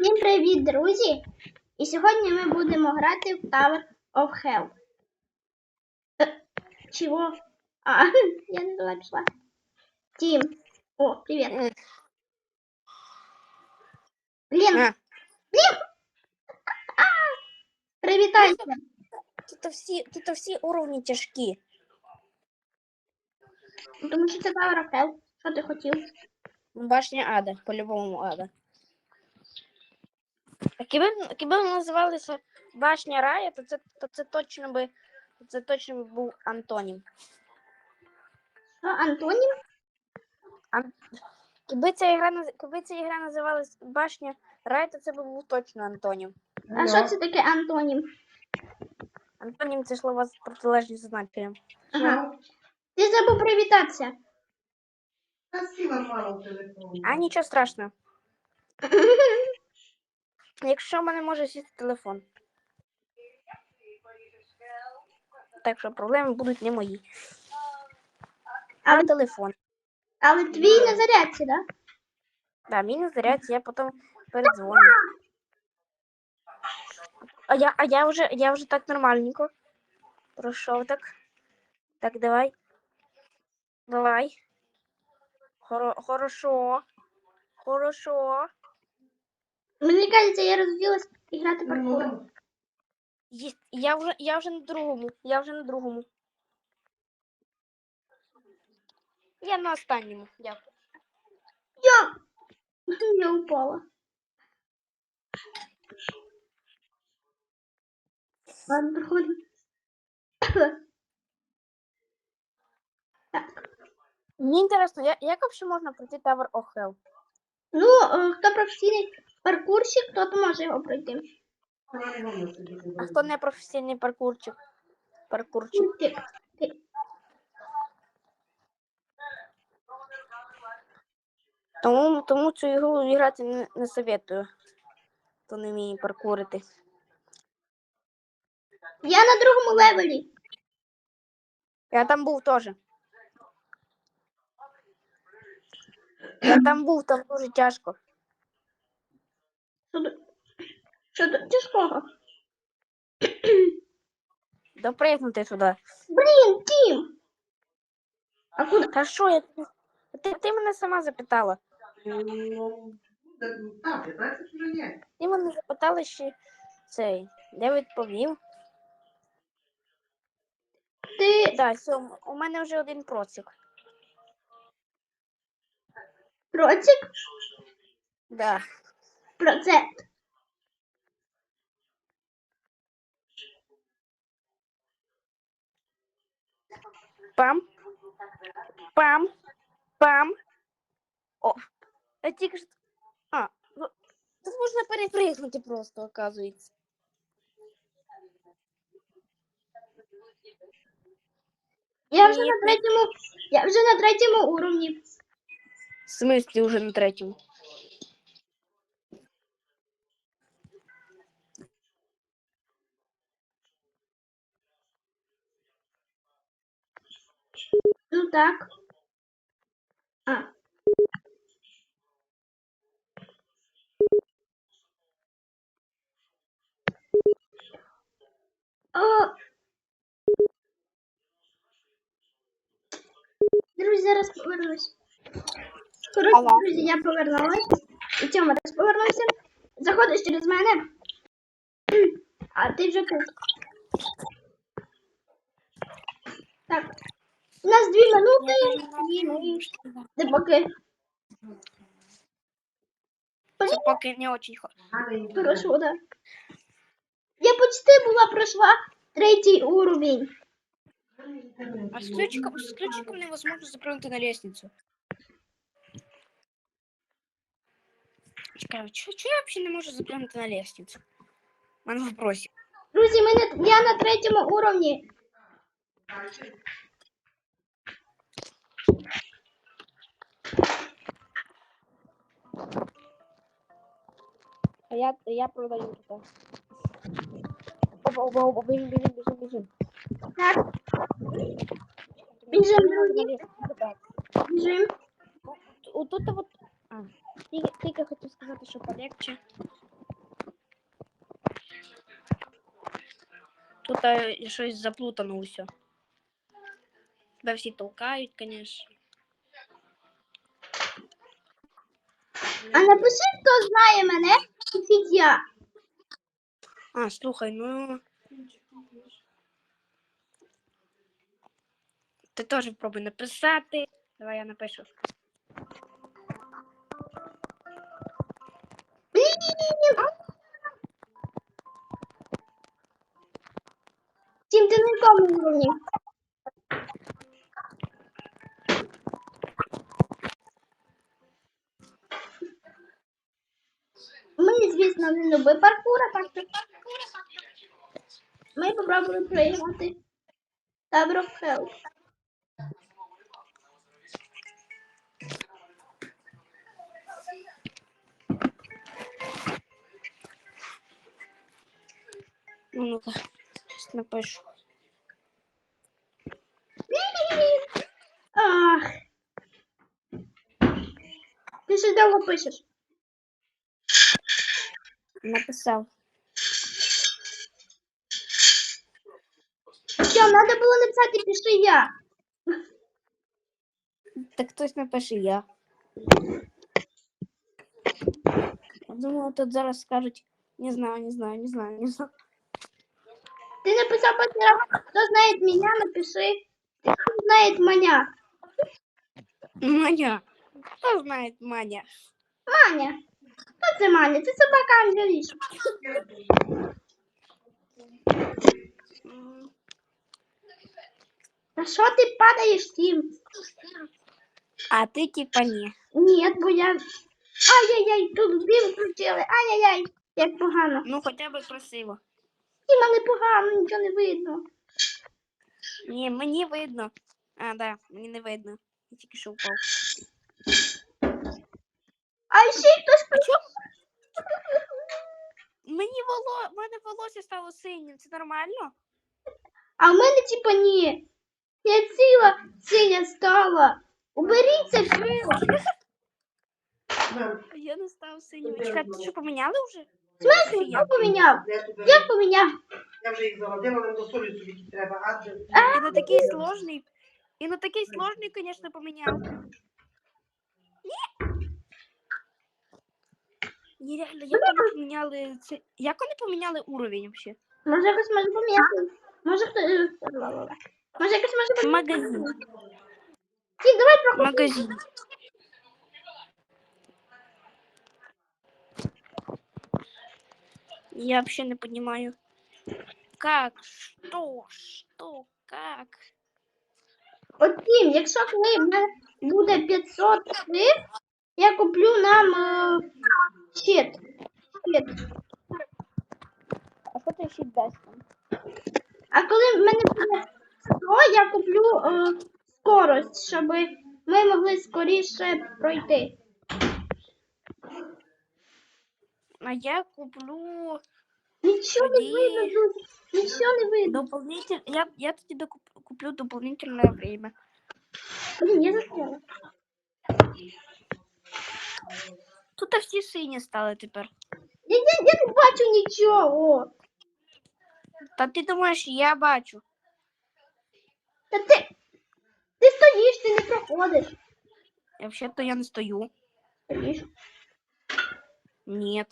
Всім привіт, друзі! І сьогодні ми будемо грати в Tower of Hell. Е, чого? А, я не туди пішла. Тім. О, привіт. М. Блін, привітайся. тут всі, тут всі уровні тяжкі. Тому що це Tower of Hell. Що ти хотів? Башня Ада, по-любому Ада. Якби, якби називалися Башня Рая, то це, то це точно би це точно би був антонім. Що, Антонім? Якби ця ігра, якби ця ігра називалась Башня Рая, то це би був точно антонім. А що це таке Антонім? Антонім це слово з протилежним значенням. Ага. Ти забув привітатися. Красиво мало в телефоні. А нічого страшного. Якщо в мене може сісти телефон. Так що проблеми будуть не мої. А Але, телефон. але твій на зарядці, да? Да, мій не зарядці, я потім передзвоню. А я, а я вже, я вже так нормальненько. Пройшов так. Так, давай. Давай. Хоро, хорошо. Хорошо. Мені кажеться, я розділась і грати паркур. Ну, Є- Я вже, я вже на другому. Я вже на другому. Я на останньому. Дякую. Я, я упала. Ладно, проходимо. Так. Мені інтересно, я- як взагалі можна пройти Tower of Hell? Ну, е, хто професійний паркурщик, тот може його пройти. А хто не професійний паркурчик? Паркурчик. Ти, ти. Тому, тому цю ігру грати не, не советую. Хто не вміє паркурити. Я на другому левелі. Я там був теж. Я там був, там дуже тяжко. Що, тут- що? Допригнути сюди. Блін, Тім! А куди? Та що я? Ти, ти мене сама запитала. Так, 15 вже є. Ти мене запитала ще цей. Я відповів. Ти Так, все, у мене вже один процик. процик? Да. Процент. Пам. Пам. Пам. О. Я тільки що. А, ну, тут можна перепригнути просто, оказується. Я вже Ні. на третьому. Я вже на третьому уровні. В смислі вже на третьому. Ну так. А. О. Друзі, зараз повернусь. Коротше, друзі, я повернулась. І Тьома теж повернувся. Заходиш через мене. А ти вже тут. Так. У нас дві минути. Дві, ну і ти поки Це поки не дуже Гарненько. Хорошо, да. Я почти була пройшла третій уровень. А с ключиком, с ключиком невозможно запрыгнуть на лестницу. Чекай, чё, чё я вообще не можу запрыгнути на лестницу? У мене вопросик. Друзі, ми на, я на третьому уровні. А я, я продаю туда. Опа, опа, опа, бежим, бежим, бежим, бежим. Бежим, бежим. Бежим. Вот тут вот... А, ты, ты хотел сказать еще полегче. Тут е, щось заплутано все. Да все толкают, конечно. А напиши, хто знає мене, пишіть я. А, слухай, ну. Ти теж пробуй написати. Давай я напишу. Тім, ти на якому Ми, звісно, не люби паркура, так що ми попробуємо проіграти Tower of Hell. Ну, ну-ка, напишу. Ах. Ти ще довго пишеш. Написав. Що, треба було написати пиши я. Так хтось напише я. Думала, тут зараз скажуть, не знаю, не знаю, не знаю, не знаю. Ты написал раз, кто знает меня, напиши. Кто знает меня? Маня. Хто знає Маня? Маня. Кто це Маня? Це собака Ангеліша. М, Та що ти падаєш, Тім? А ти типа ні. Ні, бо я... Ай-яй-яй, тут дим включили. Ай-яй-яй, як погано. Ну хоча б красиво. Тіма не погано, нічого не видно. Ні, мені видно. А, да, мені не видно. Я тільки що впав. А ще хтось почув. Мені воло... в мене волосся стало синім, це нормально? А в мене типа ні. Я ціла синя стала. Уберіть це крило. Мам, А Я не став синім. Чекай, ти що поміняли вже? В смысле, хто поміняв? я туди. Я поміняв. Я вже їх заводила, нам до солі тобі треба, адже. І на такий сложний. І на такий сложний, звісно, поміняв. Ні, реально, як вони поміняли це. Як вони поміняли уровень взагалі? Може якось може поміняти. Може хто... е, ла-ла-ла. Може якось може поміняти. Магазин. Тім, давай проходи. Магазин. Я вообще не понимаю. Как? Что? Что? Как? От Тім, якщо коли в мене буде 500 шриф, я куплю нам е, щит. щит. А що ти ще дасть там? А коли в мене буде 100, я куплю е, скорость, щоб ми могли скоріше пройти. А я куплю Нічого не Тоді- видно, друзі. Нічого не видно. дополнительно. Я, я тоді докуп- куплю дополнительное время. Блін, я застряла. Тут всі сині стали тепер. Я, я, я не бачу нічого. Та ти думаєш, я бачу. Та ти, ти стоїш, ти не проходиш. Я взагалі-то я не стою. Стоїш. Нет.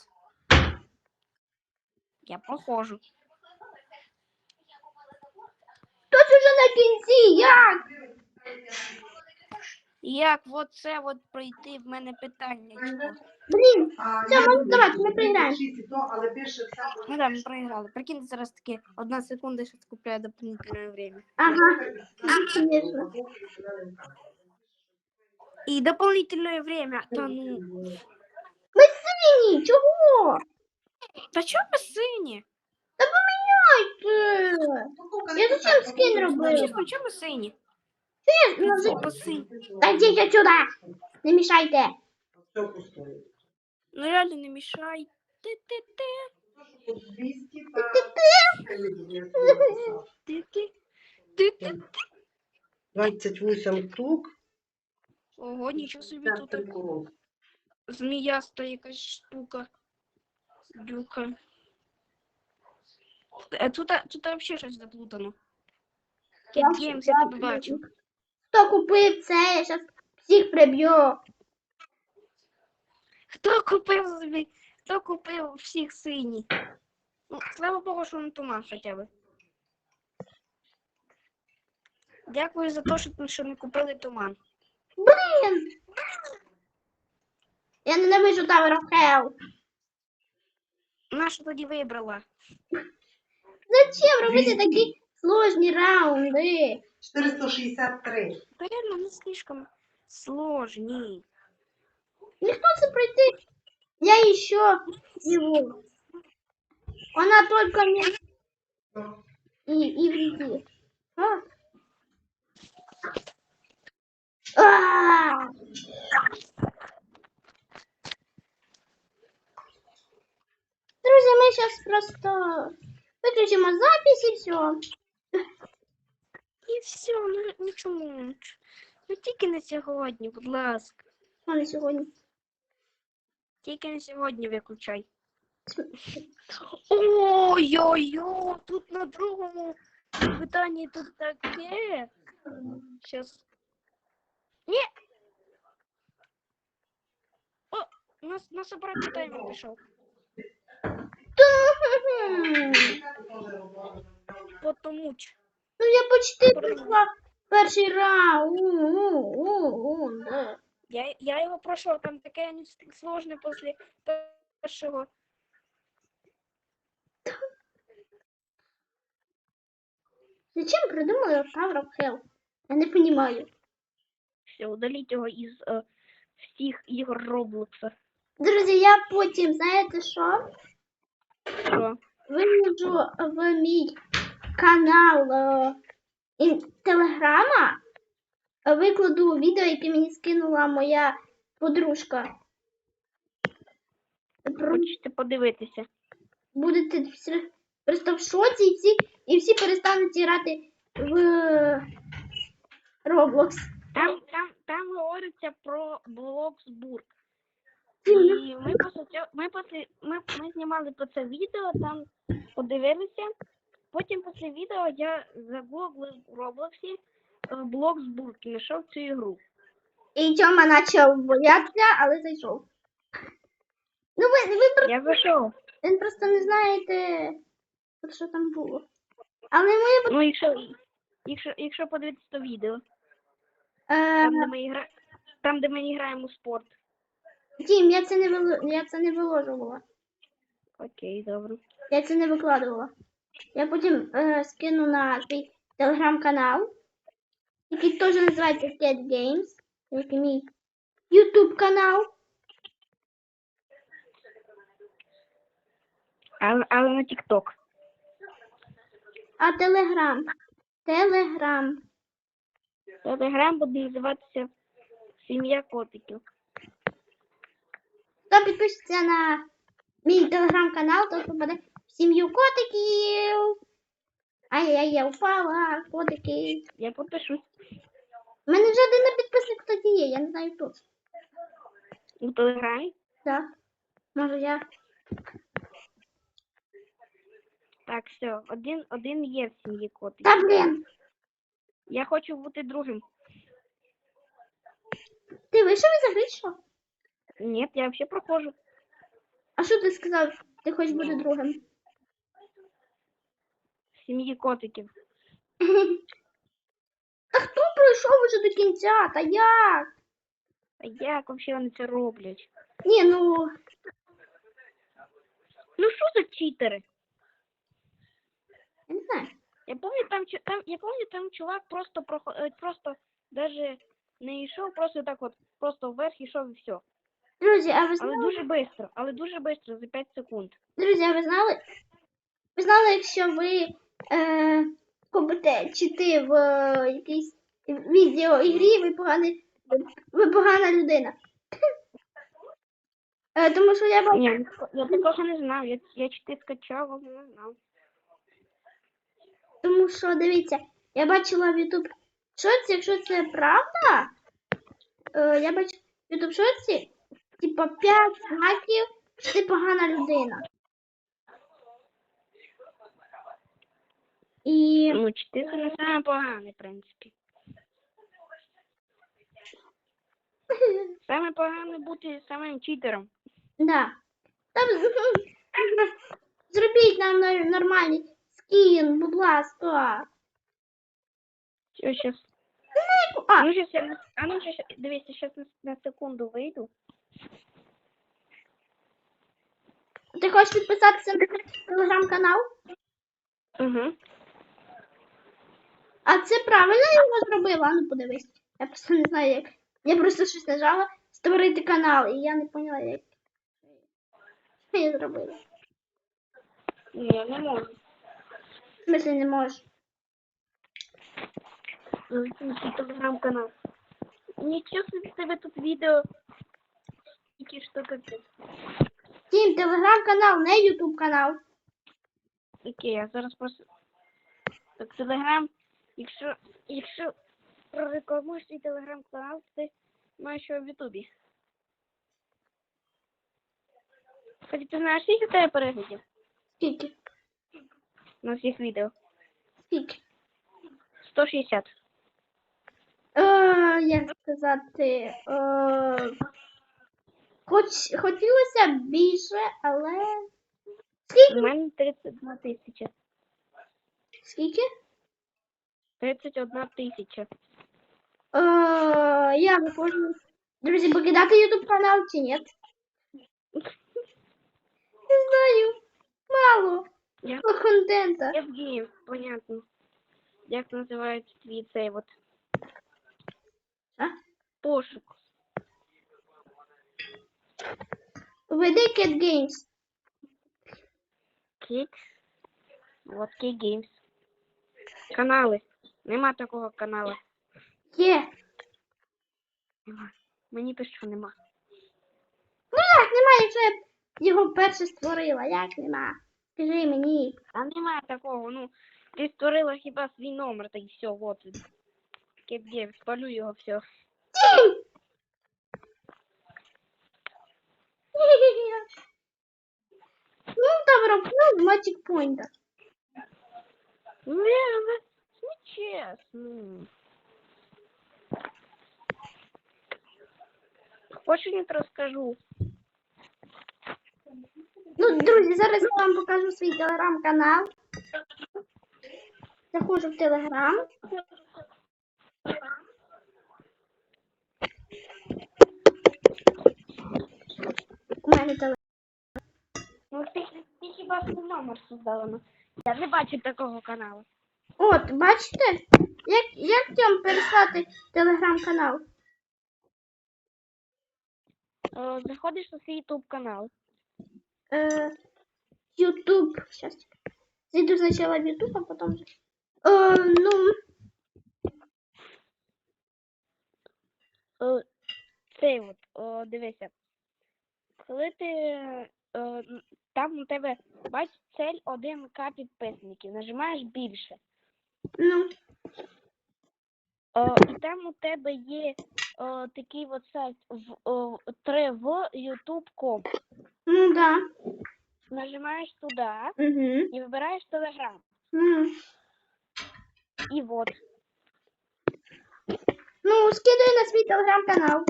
Я прохожу. Хтось уже на кінці, як? Як вот це от пройти в мене питання? Блін, Все, можна буду давати, ми але більше. Ну да, ми проіграли. Прикиньте, зараз таки одна секунда, що купляю дополнительне время. ага. Звісно. І дополнительне время. Та ну. Ми сині, чого? Та чого ви сині? Та поміняйте. Я зачем скин? Чесно, чого ви сині? Ти, ну, вже- Типа сині. Та. Не. Все пустое. Ну реально не мішай. Ти-ти-ти. Тут 200 та... Ти-ти. Ти-ти. 28 штук. Ого, нічого собі тут. Зміяста якась штука. Дюка. Е, Тут, тут взагалі щось заплутано. Я тебе бачу. Хто купив це? Я зараз всіх приб'ю. Хто купив собі? Хто купив всіх сині? Ну, слава Богу, що не туман хоча б. Дякую за те, що, не купили туман. Блін! Я ненавижу Tower of Hell. Нашу тоді вибрала. Зачем робити такі сложні раунди? 463. Реально, не слишком сложні. Никто не пройти. Я еще его. Она только мне Ну, и, и вреди. А? А! Друзья, мы сейчас просто выключим запись и все. І все, ну нічому. Ну тільки не сьогодні, будь ласка. А на сегодня. Тільки не сьогодні виключай. Ой-ой-ой, тут на другому питанні тут таке. Щас. Ні. О, нас, нас обратний таймер пішов. Потому. Ну я почти пройшла перший раунд. Я, я його пройшов, там таке не сложне після першого. Зачем придумали Tower of Hell? Я не понимаю. Все, удаліть його із е, всіх ігор Роблокса. Друзі, я потім, знаєте що? Що? Виложу в мій канал е, Телеграма. Викладу відео, яке мені скинула моя подружка. Хочете подивитися? Будете просто в шоці і всі, і всі перестануть грати в Roblox. Там, там, там говориться про Блоксбург. І ми після ми, ми, ми знімали про це відео, там подивилися. Потім після відео я загуглив в Роблоксі е, Блоксбург і знайшов цю ігру. І Тьома почав боятися, але зайшов. Ну, ви, ви про- Я зайшов. він просто не знаєте, що там було. Але моє Ну, якщо, якщо, якщо подивитися то відео, е, там, де ми гра... там, де ми граємо у спорт. Дім, я це не вило- я це не виложувала. Окей, добре. Я це не викладувала. Я потім е, скину на свій телеграм-канал, який теж називається Cat Games, як і мій YouTube канал. Але, але на TikTok. А Телеграм. Телеграм. Телеграм буде називатися Сім'я котиків. Хто підпишеться на мій телеграм-канал, то попаде в сім'ю котиків. Ай-яй, я упала, котики. Я підпишусь У мене вже один підписник тоді є, я не знаю хто. у Телеграмі. Так. Може я. Так, все, один, один є в сім'ї котиків. Та блін! Я хочу бути другим. Ти вийшов із гри, що? Ні, я взагалі проходжу. А що ти сказав? Ти хочеш бути другим? Сім'ї котиків. Та хто пройшов уже до кінця? Та як? А як взагалі вони це роблять? Ні, ну Ну що за читери? я не знаю. Я пам'ятаю, там, чу- там, я пам'ятаю, там чувак просто прохо- е, просто даже не йшов, просто так от, просто вверх йшов і все. Друзі, а ви Але знали? дуже швидко, але дуже швидко, за 5 секунд. Друзі, а ви знали? Ви знали, якщо ви е, чити в е, якійсь відеоігрі, ви поганий, ви погана людина. Е, тому що я бачу. Ні, я такого не знав. Я, я чити скачав, але не знав. Тому що дивіться, я бачила в YouTube шоці, якщо це правда, е, я бачу в YouTube шоці, типа 5 знаків, що ти погана людина. І Ну, чити це не саме погане, в принципі. Саме погане бути самим читером. да. Там зробіть нам нор- нормальний скін, будь ласка. Що щас? А, Ну, щас я. А ну, щас, дивіться, щас на, на секунду вийду. ти хочеш підписатися на телеграм-канал? Угу. А це правильно я його зробила? Ну подивись. Я просто не знаю як. Я просто щось нажала створити канал, і я не поняла, як. Що я зробила? Ні, я не можу. В смислі не можу. Телеграм-канал. Нічого собі тебе тут відео. Тільки що капець. Тім, телеграм-канал, не ютуб канал. Окей, я зараз просто. Так, телеграм. Якщо, якщо прорекламуєш свій телеграм-канал, ти маєш його в Ютубі. Кстати, ти знаєш, скільки в тебе переглядів Скільки? на всіх відео? Скільки? 160. Е, як сказати, е, хоч, хотілося б більше, але. У Скільки? мене 31 тисяча. Скільки? 31 тисяча. Е, я виходжу. Друзі, покидати ютуб канал чи ні? Не знаю. Мало. Я Мало контента. Евгеев, понятно. Як називається твій цей от А? пошук? Веди Cat Games. Кік. Вот Key Games. Канали. Нема такого каналу. Є. Нема. Мені пише, що нема. Ну як немає, якщо я його перше створила. Як нема? Скажи мені. А немає такого, ну, ти створила хіба свій номер, та й все, вот він. Спалю його все. Ну, добре, ну, Magic Point. Не, але нечесно. Хочеш, я розкажу? Ну, друзі, зараз я вам покажу свій телеграм-канал. Заходжу в телеграм. У мене телеграм. Ну, ти, ти хіба свій номер создала? ну. Я не бачу такого каналу. От, бачите? Як, як цьому переслати телеграм-канал? Заходиш на свій YouTube канал. Е, YouTube. Сейчас. Зайду сначала в YouTube, а потом... Е, ну, О, цей от, о, дивися. Коли ти е, там у тебе бач цель 1К підписників, нажимаєш більше. Ну, О, і там у тебе є о, такий от сайт в о, 3 в youtube.com. ну да. Нажимаєш туди Угу. і вибираєш Telegram. Ну, І от. ну, скидаю на свій телеграм-канал.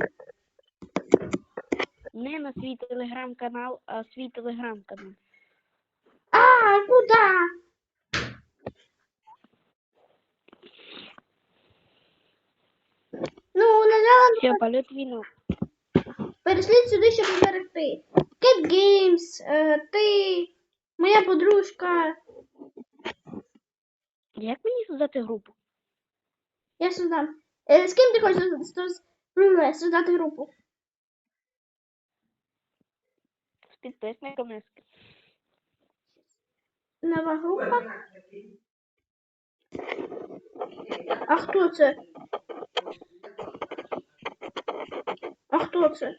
Не на свій телеграм-канал, а свій телеграм-канал. А, куда? Ну, нажала Все, полет віно. Перейшли сюди, щоб зберегти. Cat Games, е, ти, моя подружка. Як мені создати групу? Я создам. Е, з ким ти хочеш соз- соз- м, создати групу? З підписниками. Нова група. А хто це? А хто це?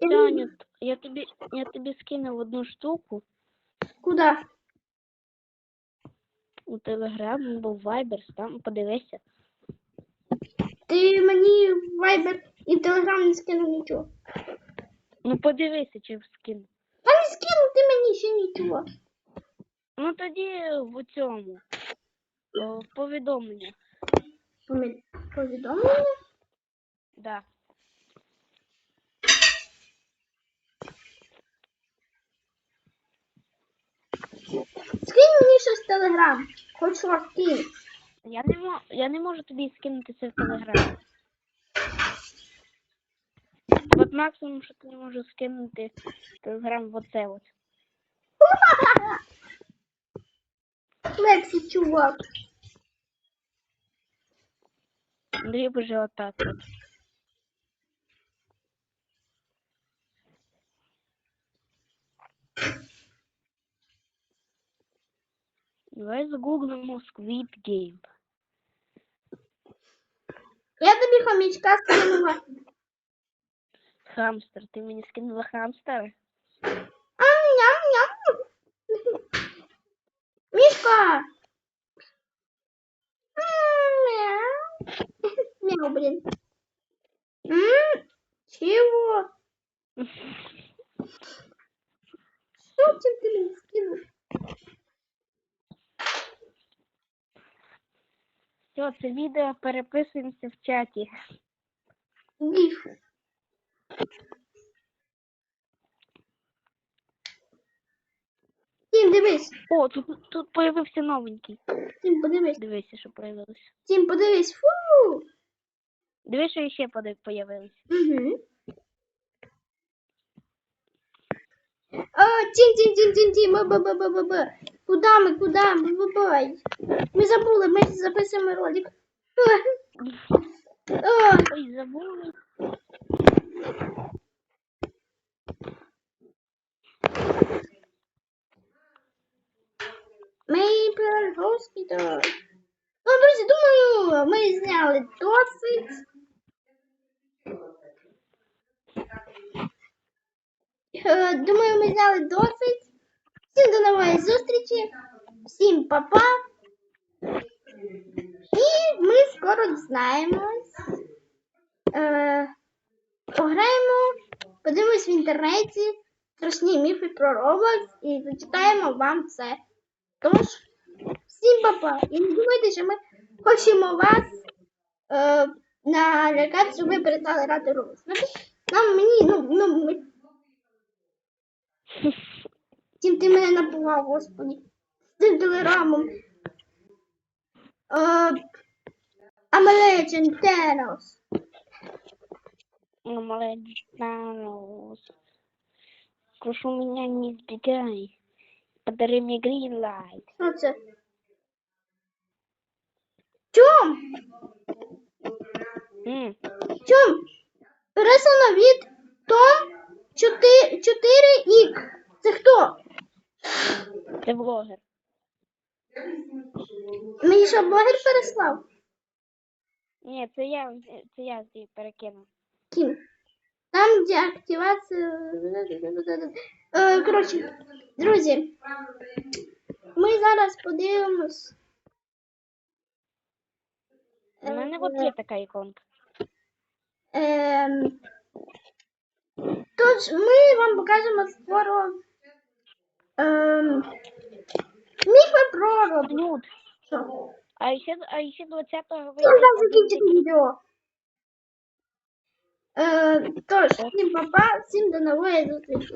Я не- Таня, я тобі, я тобі скинув одну штуку Куда? у Телеграм або в Viber, там подивися. Ти мені в Viber і в Telegram не скинув нічого. Ну подивися, чи скину. Та не скинув ти мені ще нічого. Ну тоді в цьому. о, В повідомленнях. Повідомлення? Да. Скинь мені щось в телеграм. Хоч щось скинь. Я не мо... я не можу тобі скинути це в телеграм. От максимум, що ти не можу скинути в телеграм в оце от. Лексі, чувак. Андрій вже отак от. Давай загуглимо Squid Game. Я тобі хомячка скинула. Хамстер. Ти мені скинула хамстера? Блин. М, Чего? Что ты мне скинул? Все, це відео переписуємося в чаті. Гиф. Тім, дивись. О, тут, тут появився новенький. Тім, подивись. Дивися, що появилося. Тім, подивись. Фу. Дивись, що ще появилось. Угу. А, тім, тім, тім, тім, тім, ба, ба, ба, ба, ба, ба. Куда ми, куда ми, ба, ба. Ми забули, ми записуємо ролик. А, Ой, забули. Maple Hospital. Ну, друзі, думаю, ми зняли досить. Думаю, ми зняли досить. Всім до нової зустрічі. Всім па-па. І ми скоро дізнаємось. Е, пограємо, подивимось в інтернеті страшні міфи про Roblox і зачитаємо вам це. Тож, всім папа. І не думайте, що ми хочемо вас е, налякати, щоб ви перестали грати Roblox. Нам мені, ну, ну, ми... Тим ти мене напугав, господи. Цим телеграмом. Е, I'm a legend, Thanos. Прошу меня не избегай. Подари мне light. Що це? Чом? М, Чом? Пересано від Том 4, 4Х. Це хто? Це блогер. Мені що блогер переслав? Ні, це я, це я тобі перекинув. Ким? Там, де активація. Е, коротше, друзі, ми зараз подивимось. У мене от є така іконка. Ем, Тож ми вам покажемо скоро ем, міфи про Roblox. Нюд. Що? А ще, а ще 20-го Ну, вийде там один закінчити такий. відео. Е, тож, всім папа, всім до нової зустрічі.